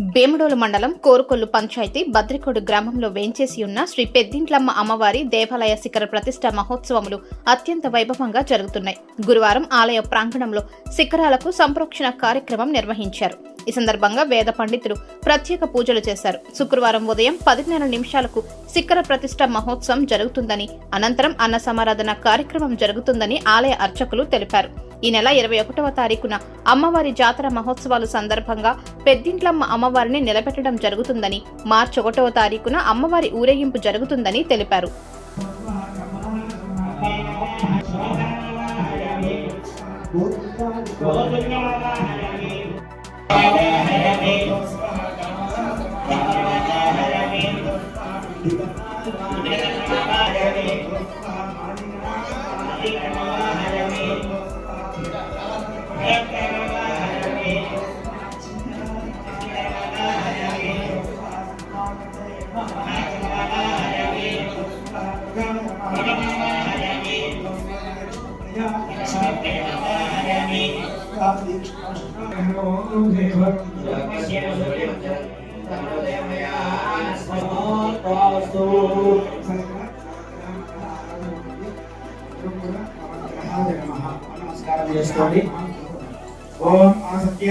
భీమడోలు మండలం కోరుకొల్లు పంచాయతీ బద్రికోడు గ్రామంలో వేంచేసి ఉన్న శ్రీ పెద్దింట్లమ్మ అమ్మవారి దేవాలయ శిఖర ప్రతిష్ట మహోత్సవములు అత్యంత వైభవంగా జరుగుతున్నాయి. గురువారం ఆలయ ప్రాంగణంలో శిఖరాలకు సంప్రోక్షణ కార్యక్రమం నిర్వహించారు. ఈ సందర్భంగా వేద పండితులు ప్రత్యేక పూజలు చేశారు. శుక్రవారం ఉదయం పదిన్నర నిమిషాలకు శిఖర ప్రతిష్ట మహోత్సవం జరుగుతుందని అనంతరం అన్న సమారాధన కార్యక్రమం జరుగుతుందని ఆలయ అర్చకులు తెలిపారు. ఈ నెల ఇరవై ఒకటవ తారీఖున అమ్మవారి జాతర మహోత్సవాలు సందర్భంగా పెద్దింట్లమ్మ అమ్మవారిని నిలబెట్టడం జరుగుతుందని మార్చి ఒకటవ తారీఖున అమ్మవారి ఊరేగింపు జరుగుతుందని తెలిపారు. నమస్కారం చేసుకోండి. ఓం సత్య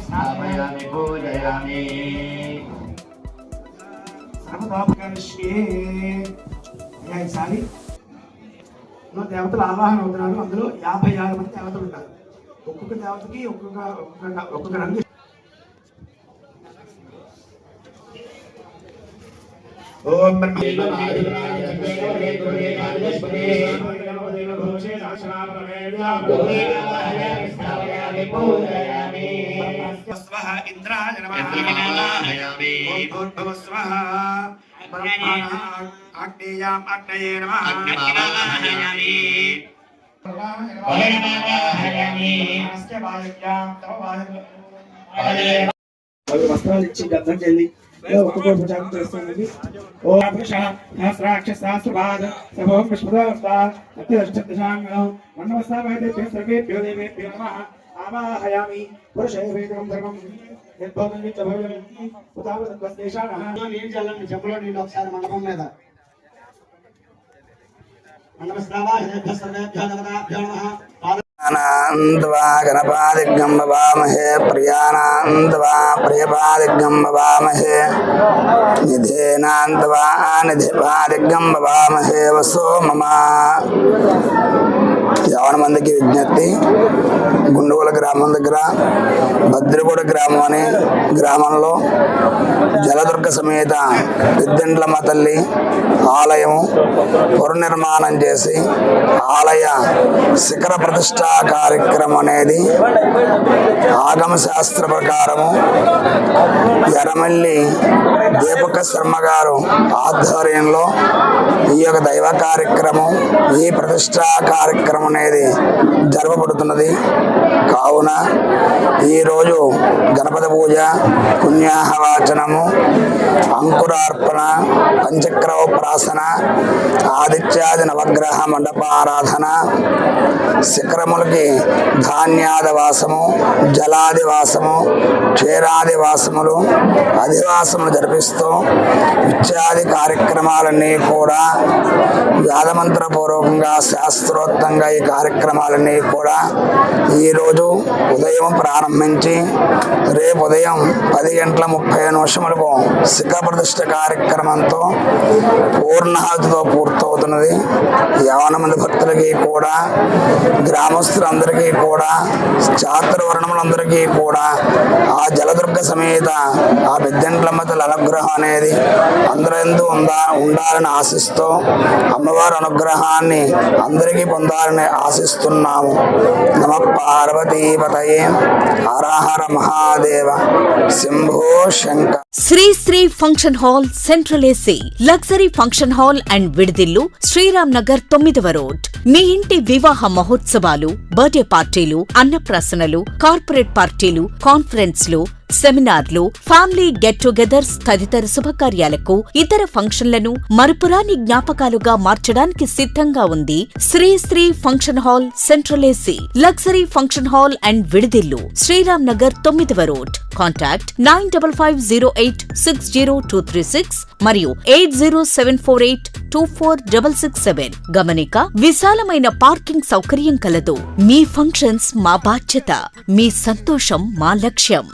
स्थापयामि पूजयामि ఈసారి దేవతలు ఆవాహన అవుతున్నారు అందులో యాభై ఆరు మంది దేవతలు ఉంటారు ఒక్కొక్క దేవతకి ఒక్కొక్క ఒక్కొక్క ఒక్కొక్క రంగు ఓం इंद्राय नमः। स्वाहा अग्नेयाम अग्नये नमः। हयामि हयामि वस्त्रालिच्छी गन्धं जल्दी వాయు వస్త్రాలు ఇచ్చి గద్దం చెల్లి ఒక్కొక్క ఉపచారం చేస్తుంది ఓ పురుష సహస్రాక్ష సహస్రపాద సభోం విష్ణుదేవత అత్యష్టదశాంగం మన్నవస్థాపయతే సర్వేభ్యో దేవేభ్యో నమః ఆవాహయామి పురుషే వేదం ధర్మం యద్భోగం నిత్యభోగం ఉదావదత్వస్తేషాణః నీళ్ళు చల్లండి చెప్పులో నీళ్ళు ఒకసారి మండపం మీద మండప శ్రావాభ్య సర్వేభ్యో దేవతాభ్యో నమః పాద గణపాదిగ్గం భవామహే ప్రియానంద్వా ప్రియపాదిగ్గం భవామహే నిధేనాంద్వా నిధిపాదిగ్గం భవామహే వసో మమ. మందికి విజ్ఞప్తి. గుండుగుల గ్రామం దగ్గర భద్రగూడ గ్రామం అనే గ్రామంలో జలదుర్గ సమేత పెద్దండ్లమ్మ తల్లి ఆలయము పునర్నిర్మాణం చేసి ఆలయ శిఖర ప్రతిష్టా కార్యక్రమం అనేది ఆగమ శాస్త్ర ప్రకారము ఎర్రమల్లి దీపక శర్మ గారు ఆధ్వర్యంలో ఈ యొక్క దైవ కార్యక్రమం ఈ ప్రతిష్టా కార్యక్రమం అనేది జరపబడుతున్నది. కావున ఈరోజు గణపతి పూజ పుణ్యాహవాచనము అంకురార్పణ పంచక్రవప్రాసన ఆదిత్యాది నవగ్రహ మండపారాధన శిఖరములకి ధాన్యాదివాసము జలాదివాసము క్షీరాదివాసములు అధివాసములు జరిపిస్తూ ఇత్యాది కార్యక్రమాలన్నీ కూడా వేదమంత్రపూర్వకంగా శాస్త్రోక్తంగా ఈ కార్యక్రమాలన్నీ కూడా ఈ ఈరోజు ఉదయం ప్రారంభించి రేపు ఉదయం పది గంటల ముప్పై నిమిషములకు శిఖర ప్రతిష్ట కార్యక్రమంతో పూర్ణాహుతితో పూర్తవుతున్నది. యవన మంది భక్తులకి కూడా గ్రామస్తులందరికీ కూడా ఛాత్రవర్ణములందరికీ కూడా ఆ జలదుర్గ సమేత ఆ పెద్దంట్లమ్మ తల్లి అనుగ్రహం అనేది అందరెందు ఉందా ఉండాలని ఆశిస్తూ అమ్మవారి అనుగ్రహాన్ని అందరికీ పొందాలని ఆశిస్తున్నాము. నమ పార్వతీపతయే Mahadeva Shambho Sri Sri function hall central AC luxury function hall and విడిదిల్లు Sriram Nagar తొమ్మిదవ రోడ్. మీ ఇంటి వివాహ మహోత్సవాలు బర్త్డే పార్టీలు అన్నప్రాసనలు కార్పొరేట్ పార్టీలు కాన్ఫరెన్స్లు సెమినార్లు ఫ్యామిలీ గెట్ టుగెదర్స్ తదితర శుభకార్యాలకు ఇతర ఫంక్షన్లను మరుపురాని జ్ఞాపకాలుగా మార్చడానికి సిద్ధంగా ఉంది Sri Sri function hall central AC luxury function hall and విడిదిల్లు Sriram Nagar తొమ్మిదవ road. Contact nine double five zero eight six zero two three six మరియు eight zero seven four eight two four double six seven. గమనిక విశాలమైన parking సౌకర్యం కలదు. మీ functions మా బాధ్యత. మీ సంతోషం మా లక్ష్యం.